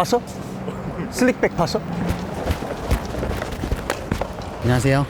봤어? 슬릭백 봤어? 안녕하세요.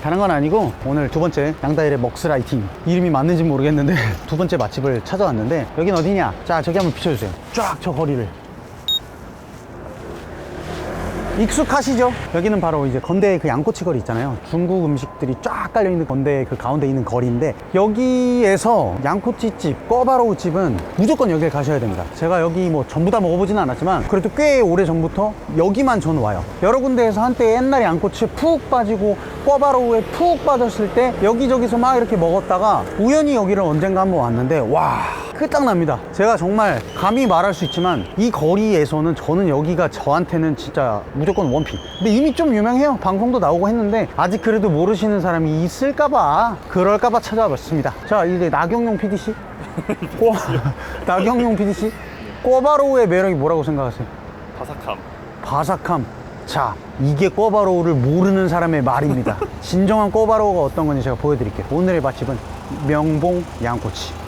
다른 건 아니고 오늘 두 번째 양다일의 먹스라이팅 이름이 맞는지 모르겠는데 두 번째 맛집을 찾아왔는데 여긴 어디냐? 자 저기 한번 비춰주세요. 쫙 저 거리를. 익숙하시죠? 여기는 바로 이제 건대의 그 양꼬치 거리 있잖아요. 중국 음식들이 쫙 깔려있는 건대의 그 가운데 있는 거리인데 여기에서 양꼬치집, 꿔바로우 집은 무조건 여길 가셔야 됩니다. 제가 여기 뭐 전부 다 먹어보지는 않았지만 그래도 꽤 오래 전부터 여기만 전 와요. 여러 군데에서 한때 옛날에 양꼬치에 푹 빠지고 꿔바로우에 푹 빠졌을 때 여기저기서 막 이렇게 먹었다가 우연히 여기를 언젠가 한번 왔는데 와 끝장납니다. 제가 정말 감히 말할 수 있지만 이 거리에서는 저는 여기가 저한테는 진짜 무조건 원픽. 근데 이미 좀 유명해요. 방송도 나오고 했는데 아직 그래도 모르시는 사람이 있을까봐 그럴까봐 찾아봤습니다. 자 이제 나경용 PDC, 꼬 나경용 PDC, 꼬바로우의 매력이 뭐라고 생각하세요? 바삭함. 바삭함. 자, 이게 꼬바로우를 모르는 사람의 말입니다. 진정한 꼬바로우가 어떤 건지 제가 보여드릴게요. 오늘의 맛집은 명봉 양꼬치.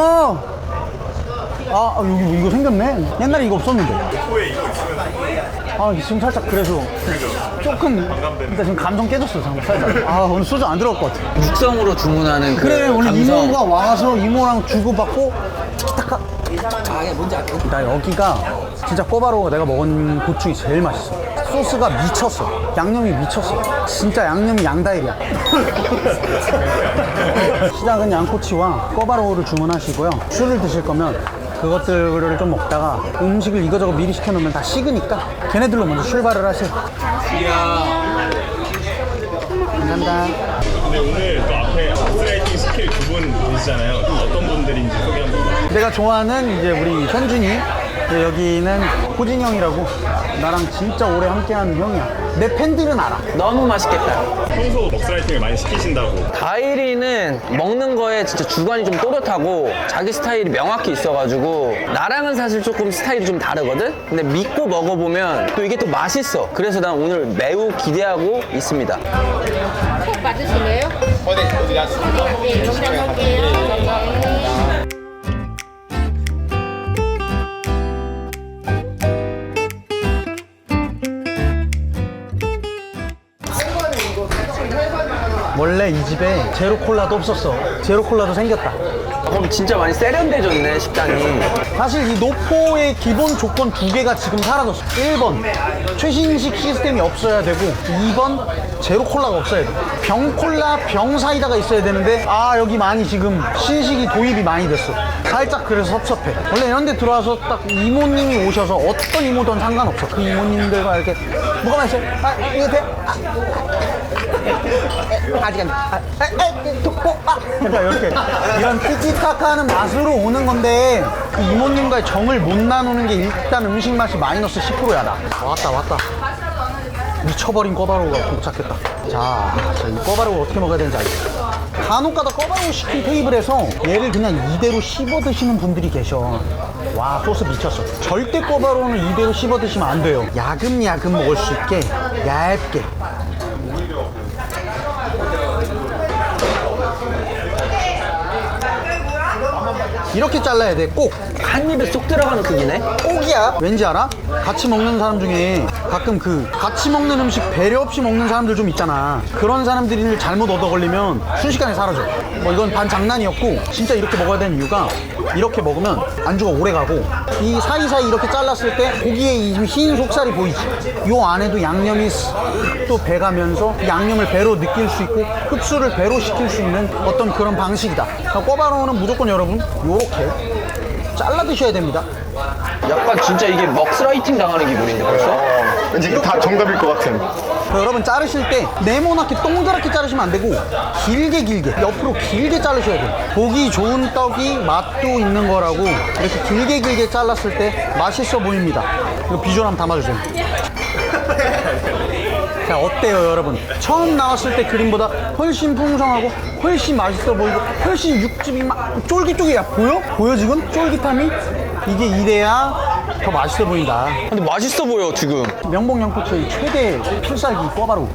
아, 이모! 아, 여기 뭐 이거 생겼네? 옛날에 이거 없었는데. 코에 이거 있으면 아, 지금 살짝 그래서 조금, 일단 지금 감성 깨졌어, 잠깐 살짝. 아, 오늘 소주 안 들어갈 것 같아. 육성으로 주문하는 그 그래, 오늘 감성. 이모가 와서 이모랑 주고받고, 티키타카. 아, 이게 뭔지 알죠? 나 여기가 진짜 꼬바로우가 내가 먹은 곳 중에 제일 맛있어. 소스가 미쳤어. 양념이 미쳤어. 진짜 양념이 양다일이야. 시작은 양꼬치와 꼬바로우를 주문하시고요. 술을 드실 거면 그것들을 좀 먹다가 음식을 이거저거 미리 시켜놓으면 다 식으니까 걔네들로 먼저 출발을 하세요. 감사합니다. 근데 오늘 또 앞에 스트라이팅 스킬 두 분 계시잖아요. 어떤 분들인지 소개 한번. 내가 좋아하는 이제 우리 현준이 그리고 여기는 호진이 형이라고 나랑 진짜 오래 함께한 형이야. 내 팬들은 알아. 너무 맛있겠다. 평소 먹스라이팅을 많이 시키신다고. 다일이는 먹는 거에 진짜 주관이 좀 또렷하고 자기 스타일이 명확히 있어가지고 나랑은 사실 조금 스타일이 좀 다르거든? 근데 믿고 먹어보면 또 이게 또 맛있어. 그래서 난 오늘 매우 기대하고 있습니다. 꼭 맞으실래요? 어, 네. 어디 갔습니다. 네, 영상할게요. 집에 제로 콜라도 없었어. 제로 콜라도 생겼다. 그럼 진짜 많이 세련돼졌네, 식당이. 사실 이 노포의 기본 조건 두 개가 지금 사라졌어. 1번, 최신식 시스템이 없어야 되고, 2번, 제로 콜라가 없어야 돼. 병 콜라, 병 사이다가 있어야 되는데, 아, 여기 많이 지금 신식이 도입이 많이 됐어. 살짝 그래서 섭섭해. 원래 이런 데 들어와서 딱 이모님이 오셔서 어떤 이모든 상관없어. 그 이모님들과 이렇게, 뭐가 맛있어요? 아, 이거 돼? 아, 아직 안 돼. 아, 아, 아, 독보, 아. 그러니까 이렇게 이런 티키타카하는 맛으로 오는 건데 그 이모님과의 정을 못 나누는 게 일단 음식 맛이 마이너스 10%야 나. 왔다 왔다. 미쳐버린 꼬바로우가 도착했다. 자, 자, 이 꼬바로우 어떻게 먹어야 되는지 알겠어. 간혹가다 꼬바로우 시킨 테이블에서 얘를 그냥 이대로 씹어 드시는 분들이 계셔. 와, 소스 미쳤어. 절대 꼬바로우는 이대로 씹어 드시면 안 돼요. 야금야금 먹을 수 있게 얇게. 이렇게 잘라야 돼, 꼭. 한 입에 쏙 들어가는 크기네? 꼭이야. 왠지 알아? 같이 먹는 사람 중에 가끔 그 같이 먹는 음식 배려 없이 먹는 사람들 좀 있잖아. 그런 사람들이 잘못 얻어 걸리면 순식간에 사라져. 뭐 이건 반 장난이었고 진짜 이렇게 먹어야 되는 이유가 이렇게 먹으면 안주가 오래 가고 이 사이사이 이렇게 잘랐을 때 고기에 이 흰 속살이 보이지. 요 안에도 양념이 쓱또 배가면서 양념을 배로 느낄 수 있고 흡수를 배로 시킬 수 있는 어떤 그런 방식이다. 꿔바로우는 무조건 여러분 요렇게 잘라 드셔야 됩니다. 약간 진짜 이게 먹스라이팅 당하는 기분인데 벌써? 왠지 다 정답일 것 같은. 그 여러분 자르실 때 네모나게 동그랗게 자르시면 안 되고 길게 길게 옆으로 길게 자르셔야 돼요 보기 좋은 떡이 맛도 있는 거라고 이렇게 길게 길게 잘랐을 때 맛있어 보입니다 이거 비주얼 한번 담아주세요 자, 어때요, 여러분? 처음 나왔을 때 그림보다 훨씬 풍성하고 훨씬 맛있어 보이고 훨씬 육즙이 막 쫄깃쫄깃해. 보여? 보여 지금? 쫄깃함이? 이게 이래야 더 맛있어 보인다. 근데 맛있어 보여 지금. 명봉 양꼬치의 최대 필살기 꿔바로.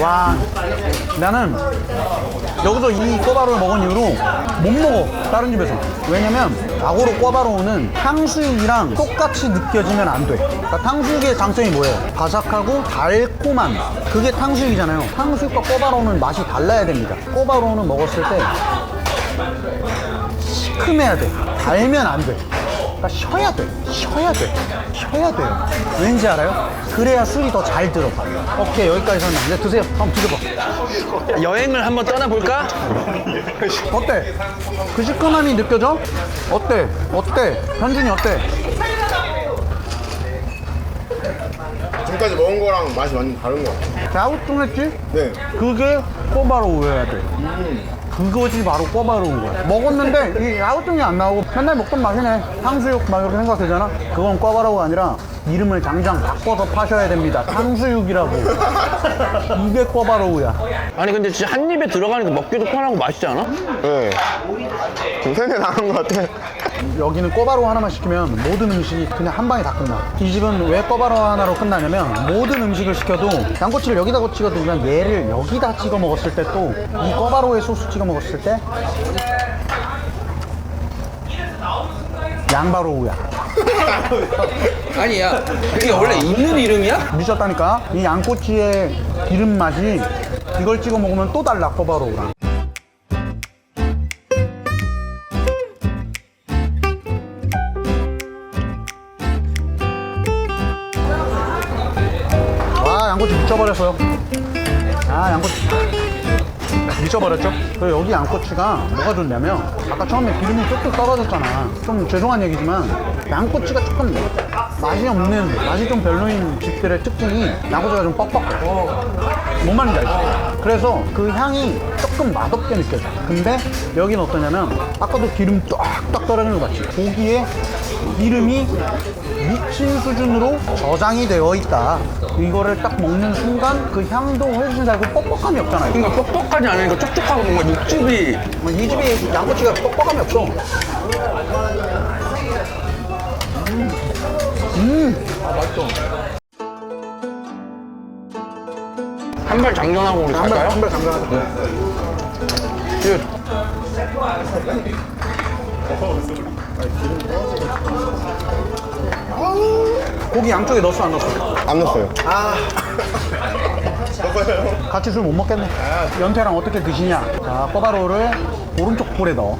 와, 나는 여기서 이 꿔바로를 먹은 이후로 못 먹어 다른 집에서. 왜냐면 아고로 꿔바로우는 탕수육이랑 똑같이 느껴지면 안 돼. 그러니까 탕수육의 장점이 뭐예요? 바삭하고 달콤한 그게 탕수육이잖아요. 탕수육과 꿔바로우는 맛이 달라야 됩니다. 꿔바로우는 먹었을 때 시큼해야 돼. 달면 안 돼. 그러니까 쉬어야 돼. 쉬어야 돼. 쉬어야 돼요. 왠지 알아요? 그래야 술이 더 잘 들어가. 오케이, 여기까지 설명. 이제 드세요. 한번 드셔봐. 여행을 한번 떠나볼까? 어때? 그 시큼함이 느껴져? 어때? 어때? 현준이 어때? 지금까지 먹은 거랑 맛이 완전 다른 거 같아요. 갸우뚱했지? 네. 그게 꼬바로우여야 돼. 그것이 바로 꼬바로 운 거야. 먹었는데 이 야우뚱이 안 나오고 맨날 먹던 맛이네. 탕수육 막 이렇게 생각되잖아. 그건 꼬바로우가 아니라 이름을 당장 바꿔서 파셔야 됩니다. 탕수육이라고. 이게 꼬바로우야. 아니 근데 진짜 한 입에 들어가니까 먹기도 편하고 맛있지 않아? 네. 좀 세뇌 나는 것 같아. 여기는 꼬바로우 하나만 시키면 모든 음식이 그냥 한 방에 다 끝나. 이 집은 왜 꼬바로우 하나로 끝나냐면 모든 음식을 시켜도 양꼬치를 여기다 찍어 드리면 얘를 여기다 찍어 먹었을 때 또 이 꼬바로우에 소스 찍어 먹었을 때 양바로 우야. 아니야. 그게 원래 있는 이름이야? 미쳤다니까? 이 양꼬치의 기름 맛이 이걸 찍어 먹으면 또 달라 꼬바로우랑. 미쳐버렸어요. 아 양꼬치 미쳐버렸죠? 그리고 여기 양꼬치가 뭐가 좋냐면 아까 처음에 기름이 뚝뚝 떨어졌잖아. 좀 죄송한 얘기지만 양꼬치가 조금 맛이 없는 맛이 좀 별로인 집들의 특징이 양꼬치가 좀 뻑뻑해. 뭔 말인지 알지? 그래서 그 향이 조금 맛없게 느껴져. 근데 여기는 어떠냐면 아까도 기름 쫙쫙 떨어지는 거 봤지? 고기에 기름이 미친 수준으로 저장이 되어 있다. 이거를 딱 먹는 순간 그 향도 훨씬 살고 뻑뻑함이 없잖아요. 그러니까 뻑뻑하지 않으니까 촉촉하고 뭔가 육즙이 뭐이 집에 양꼬치가 뻑뻑함이 없어. 한 발 장전하고 우리 갈까요? 한발 잠깐만. 고기 양쪽에 넣었어 안 넣었어? 안 넣었어요. 같이 술 못 먹겠네. 연태랑 어떻게 드시냐? 자, 꼬바로우를 오른쪽 볼에 넣어.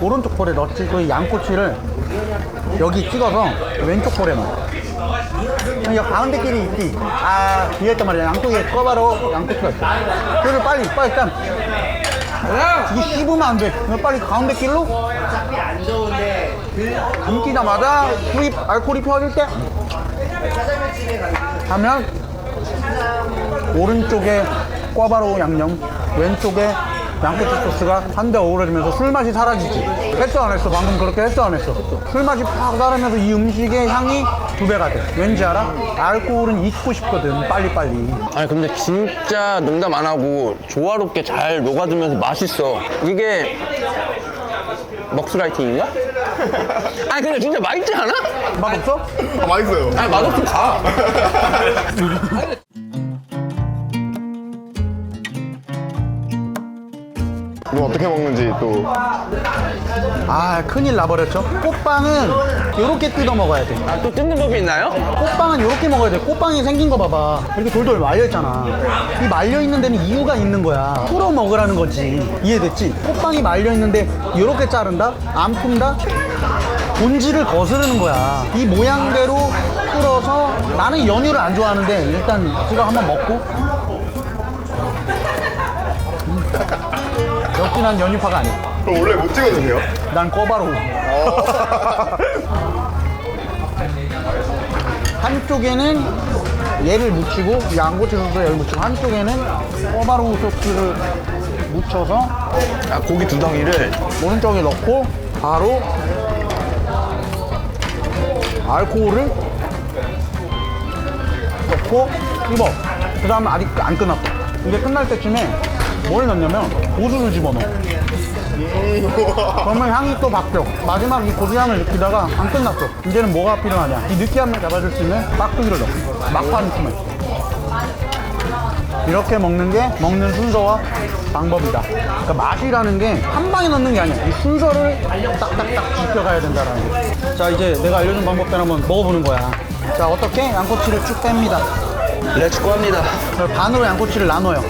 오른쪽 볼에 넣지. 그 양꼬치를 여기 찍어서 왼쪽 볼에 넣어. 이 가운데끼리 있지. 아, 뒤에 있단 말이야. 양쪽에 꼬바로우 양꼬치가 있어. 그래서 빨리, 빨리 일단. 이게 씹으면 안 돼. 그냥 빨리 가운데 길로 감기자마자 수입 알코올이 펴질 때 하면 오른쪽에 꽈바로우 양념, 왼쪽에 양꼬치 소스가 한데 어우러지면서 술 맛이 사라지지. 했어 안 했어? 방금 그렇게 했어 안 했어? 술 맛이 팍 사라지면서 이 음식의 향이 두 배가 돼. 왠지 알아? 알코올은 잊고 싶거든. 빨리 빨리. 아니 근데 진짜 농담 안 하고 조화롭게 잘 녹아들면서 맛있어. 이게 먹스라이팅인가? 아니 근데 진짜 맛있지 않아? 맛 없어? 아, 맛있어요. 아니 맛없으면 가. 이거 어떻게 먹는지 또. 아 큰일 나버렸죠. 꽃빵은 이렇게 뜯어 먹어야 돼. 아, 또 뜯는 법이 있나요? 꽃빵은 이렇게 먹어야 돼. 꽃빵이 생긴 거 봐봐. 이렇게 돌돌 말려있잖아. 이 말려있는 데는 이유가 있는 거야. 풀어 먹으라는 거지. 이해됐지? 꽃빵이 말려있는데 이렇게 자른다? 안 푼다? 본질을 거스르는 거야. 이 모양대로 풀어서 나는 연유를 안 좋아하는데 일단 이거 한번 먹고. 난 연유파가 아니야. 그럼 원래 못 찍어도 돼요? 난 꼬바로우. 한쪽에는 얘를 묻히고 양꼬치 소스에 얘를 묻히고 한쪽에는 꼬바로우 소스를 묻혀서 아, 고기 두 덩이를 오른쪽에 넣고 바로 알코올을 넣고 씹어. 그 다음에 아직 안 끝났어. 이게 끝날 때쯤에 뭘 넣냐면 고수를 집어넣어. 그러면 향이 또 바뀌어. 마지막 이 고수향을 느끼다가 안 끝났어. 이제는 뭐가 필요하냐? 이 느끼함을 잡아줄 수 있는 깍두기를 넣어. 막판 품에. 이렇게 먹는 게 먹는 순서와 방법이다. 그러니까 맛이라는 게 한 방에 넣는 게 아니야. 이 순서를 딱딱딱 지켜가야 된다라는 거. 자, 이제 내가 알려준 방법대로 한번 먹어보는 거야. 자, 어떻게? 양꼬치를 쭉 뺍니다. 렛츠고 합니다. 반으로 양꼬치를 나눠요.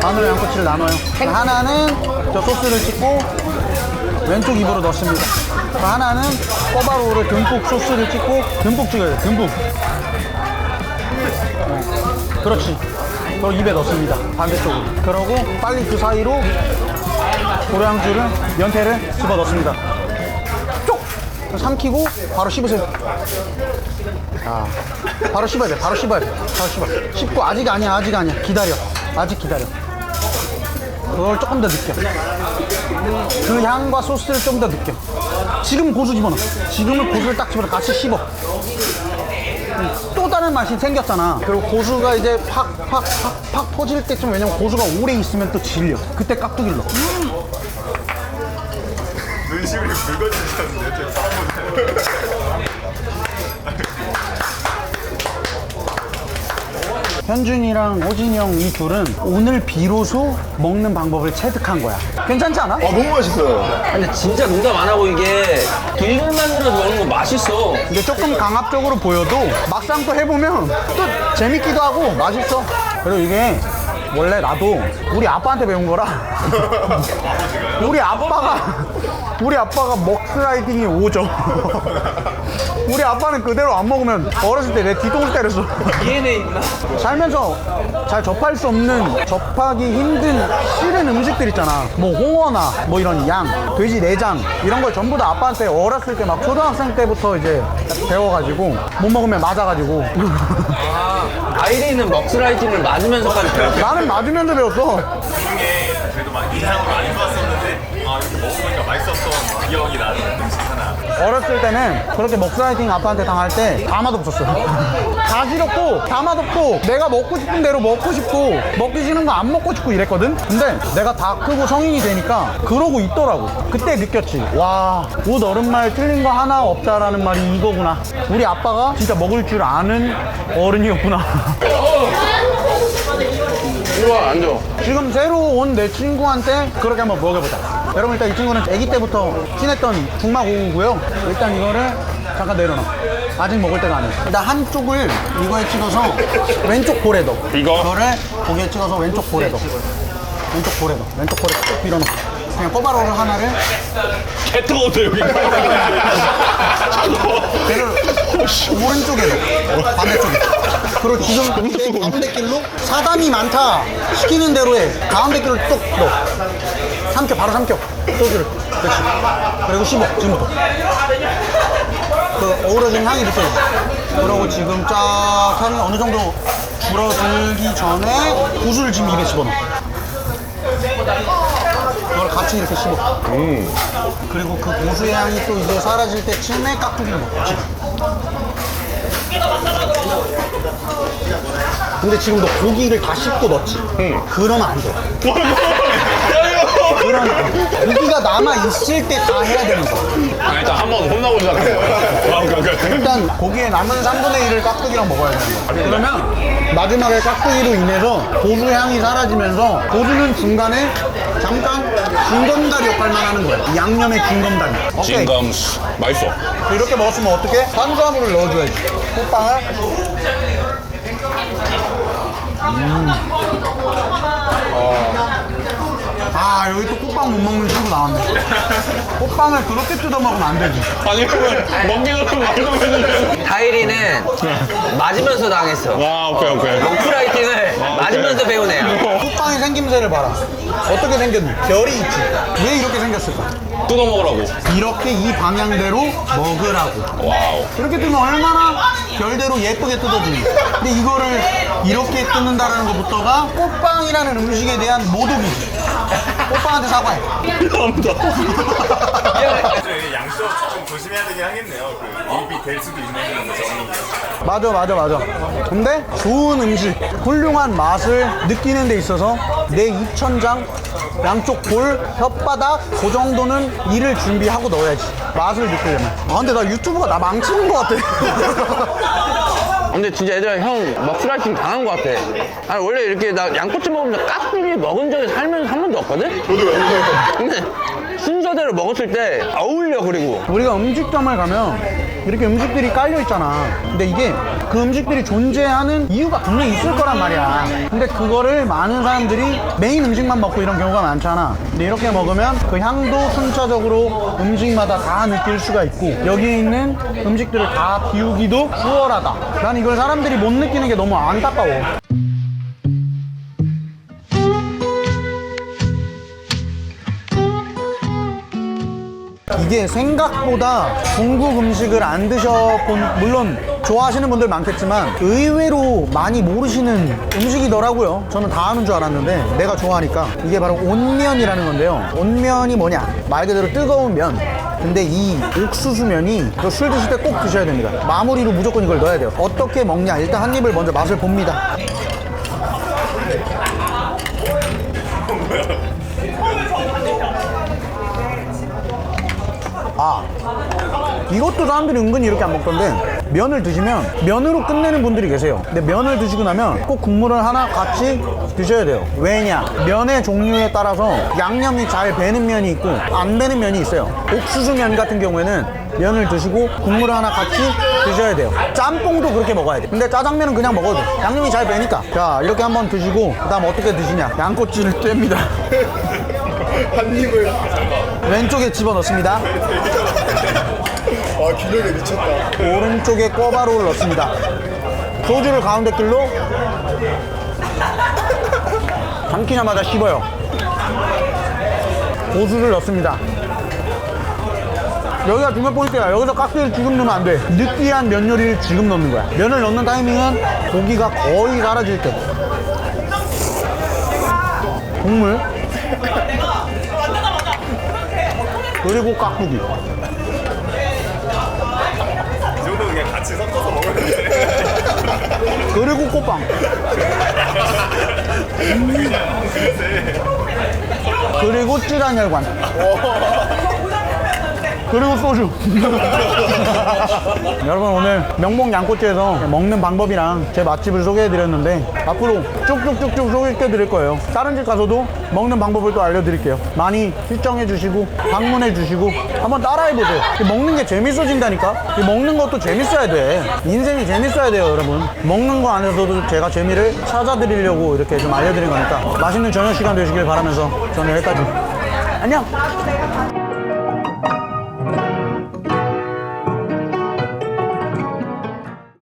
반으로 양꼬치를 나눠요. 하나는 저 소스를 찍고 왼쪽 입으로 넣습니다. 하나는 꼬바로우를 듬뿍 소스를 찍고 듬뿍 찍어야 돼. 듬뿍. 네. 그렇지. 그리고 입에 넣습니다. 반대쪽으로. 그러고 빨리 그 사이로 고량주를 연태를 집어 넣습니다. 쪽! 삼키고 바로 씹으세요. 아, 바로 씹어야 돼. 바로 씹어야 돼. 바로 씹어. 씹고 아직 아니야. 아직 아니야. 기다려. 아직 기다려. 그걸 조금 더 느껴. 그 향과 소스를 좀 더 느껴. 지금 고수 집어넣어. 지금은 고수를 딱 집어넣어. 같이 씹어. 또 다른 맛이 생겼잖아. 그리고 고수가 이제 팍, 팍, 팍, 팍 퍼질 때쯤 왜냐면 고수가 오래 있으면 또 질려. 그때 깍두기를 넣어. 눈시울이 붉어지셨는데 제 보는 현준이랑 호진이 형 이 둘은 오늘 비로소 먹는 방법을 체득한 거야. 괜찮지 않아? 아 너무 맛있어요 근데 진짜 농담 안 하고 이게 둘만 만들어서 먹는 거 맛있어. 이게 조금 강압적으로 보여도 막상 또 해보면 또 재밌기도 하고 맛있어. 그리고 이게 원래 나도 우리 아빠한테 배운 거라. 우리 아빠가 우리 아빠가 먹스라이딩이 오죠. 우리 아빠는 그대로 안 먹으면 어렸을 때 내 뒤통수 때렸어. DNA 있나? 살면서 잘 접할 수 없는 접하기 힘든 싫은 음식들 있잖아 뭐 홍어나 뭐 이런 양 돼지 내장 이런 걸 전부 다 아빠한테 어렸을 때 막 초등학생 때부터 이제 배워가지고 못 먹으면 맞아가지고 아이리는 먹스라이팅을 맞으면서까지 배웠어. 나는 맞으면서 배웠어 그래도 막 이상으로 안 좋았었 맛있었던 기억이 나는 음식 하나. 어렸을 때는 그렇게 먹스라이팅 아빠한테 당할 때 다 맛없었어 다 싫었고 다 맛없고 내가 먹고 싶은 대로 먹고 싶고 먹기 싫은 거 안 먹고 싶고 이랬거든? 근데 내가 다 크고 성인이 되니까 그러고 있더라고. 그때 느꼈지. 와 옷 어른말 틀린 거 하나 없다라는 말이 이거구나. 우리 아빠가 진짜 먹을 줄 아는 어른이었구나. 이리 와, 앉아. 지금 새로 온 내 친구한테 그렇게 한번 먹여보자. 여러분 일단 이 친구는 아기 때부터 친했던 중마고우고요. 일단 이거를 잠깐 내려놔. 아직 먹을 때가 아니야. 일단 한쪽을 이거에 찍어서 왼쪽 볼에 넣어. 이거? 이거를 고기에 찍어서 왼쪽 볼에 넣어. 왼쪽 볼에 넣어. 왼쪽 볼에 쭉 밀어넣어. 그냥 꼬바로를 하나를 개 뜨거운데 여기 배를 오른쪽에 넣어. 반대쪽에. 그리고 지금 이제 가운데 길로 사담이 많다. 시키는 대로 해. 가운데 길로 뚝 넣어. 삼켜, 바로 삼켜. 소주를. 그렇지. 그리고 씹어, 지금부터. 그 어우러진 향이 느껴져. 그러고 지금 쫙 향이 어느 정도 줄어들기 전에 구슬을 지금 입에 집어넣어. 그걸 같이 이렇게 씹어. 그리고 그 고수의 향이 또 이제 사라질 때쯤에 깍두기를 넣어. 지금. 근데 지금 너 고기를 다 씹고 넣었지? 그러면 안 돼. 그러면 안 돼. 고기가 남아 있을 때 다 해야 되는 거야. 아, 일단 한 번 혼나고 거야 아, 오케이 오케이 일단 고기에 남은 3분의 1을 깍두기랑 먹어야 되는 거야. 그러면 마지막에 깍두기로 인해서 고수 향이 사라지면서 고수는 중간에 잠깐 중검다리 역할만 하는 거야. 이 양념의 중검다리. 오케이. 진감수 맛있어 이렇게 먹었으면 어떻게? 탄수화물을 넣어줘야지. 호빵을. 음. 아, 여기 또 호빵 못 먹는 친구 나왔네. 호빵을 그렇게 뜯어 먹으면 안 되지. 아니 그러면 먹기는 말도 해주세요 다이리는 맞으면서 당했어. 와 오케이 오케이 먹프라이팅을 맞으면서 배운 애야. 호빵의 생김새를 봐라. 어떻게 생겼니? 별이 있지. 왜 이렇게 생겼을까? 뜯어 먹으라고 이렇게 이 방향대로 먹으라고. 와우 이렇게 뜨면 얼마나 별대로 예쁘게 뜯어주니. 근데 이거를 이렇게 뜯는다는 것부터가 꽃빵이라는 음식에 대한 모독이지. 오빠한테 사과해. 양쪽 좀 조심해야 되긴 하겠네요. 그 입이 될 수도 있는 점이. 맞아, 맞아, 맞아. 근데 좋은 음식, 훌륭한 맛을 느끼는 데 있어서 내 입천장, 양쪽 볼, 혓바닥, 그 정도는 이를 준비하고 넣어야지. 맛을 느끼려면. 아, 근데 나 유튜브가 나 망치는 것 같아. 근데 진짜 얘들아 형 먹스라이팅 당한 것 같아. 아니 원래 이렇게 나 양꼬치 먹으면서 깍두기 먹은 적이 살면서 한 번도 없거든? 저도요. 근데 순서대로 먹었을 때 어울려 그리고 우리가 음식점을 가면 이렇게 음식들이 깔려 있잖아. 근데 이게 그 음식들이 존재하는 이유가 분명히 있을 거란 말이야. 근데 그거를 많은 사람들이 메인 음식만 먹고 이런 경우가 많잖아. 근데 이렇게 먹으면 그 향도 순차적으로 음식마다 다 느낄 수가 있고 여기에 있는 음식들을 다 비우기도 수월하다. 난 이걸 사람들이 못 느끼는 게 너무 안타까워. 이게 생각보다 중국 음식을 안 드셔본 물론 좋아하시는 분들 많겠지만 의외로 많이 모르시는 음식이더라고요. 저는 다 아는 줄 알았는데 내가 좋아하니까. 이게 바로 온면이라는 건데요. 온면이 뭐냐? 말 그대로 뜨거운 면. 근데 이 옥수수면이 술 드실 때 꼭 드셔야 됩니다. 마무리로 무조건 이걸 넣어야 돼요. 어떻게 먹냐? 일단 한 입을 먼저 맛을 봅니다 이것도 사람들이 은근히 이렇게 안 먹던데 면을 드시면 면으로 끝내는 분들이 계세요. 근데 면을 드시고 나면 꼭 국물을 하나 같이 드셔야 돼요. 왜냐? 면의 종류에 따라서 양념이 잘 배는 면이 있고 안 배는 면이 있어요. 옥수수 면 같은 경우에는 면을 드시고 국물을 하나 같이 드셔야 돼요. 짬뽕도 그렇게 먹어야 돼. 근데 짜장면은 그냥 먹어도 돼. 양념이 잘 배니까. 자 이렇게 한번 드시고 그 다음 어떻게 드시냐? 양꼬치를 뗍니다. 한 입을. 왼쪽에 집어넣습니다 아, 균형이 미쳤다. 오른쪽에 꿔바로우를 넣습니다. 소주를 가운데 길로 삼키자마자 씹어요. 고수를 넣습니다. 여기가 중요한 포인트야. 여기서 깍두기를 지금 넣으면 안 돼. 느끼한 면 요리를 지금 넣는 거야. 면을 넣는 타이밍은 고기가 거의 사라질 때. 국물. 그리고 깍두기. 이 정도 그냥 같이 섞어서 먹으면 돼. 그리고 꽃빵. 그리고 찌란 혈관. 그리고 소주. 여러분 오늘 명목 양꼬치에서 먹는 방법이랑 제 맛집을 소개해드렸는데 앞으로 쭉쭉쭉쭉 소개해드릴 거예요. 다른 집 가서도 먹는 방법을 또 알려드릴게요. 많이 시청해주시고 방문해주시고 한번 따라해보세요. 이 먹는 게 재밌어진다니까. 이 먹는 것도 재밌어야 돼. 인생이 재밌어야 돼요, 여러분. 먹는 거 안에서도 제가 재미를 찾아드리려고 이렇게 좀 알려드린 거니까 맛있는 저녁 시간 되시길 바라면서 저는 여기까지. 안녕.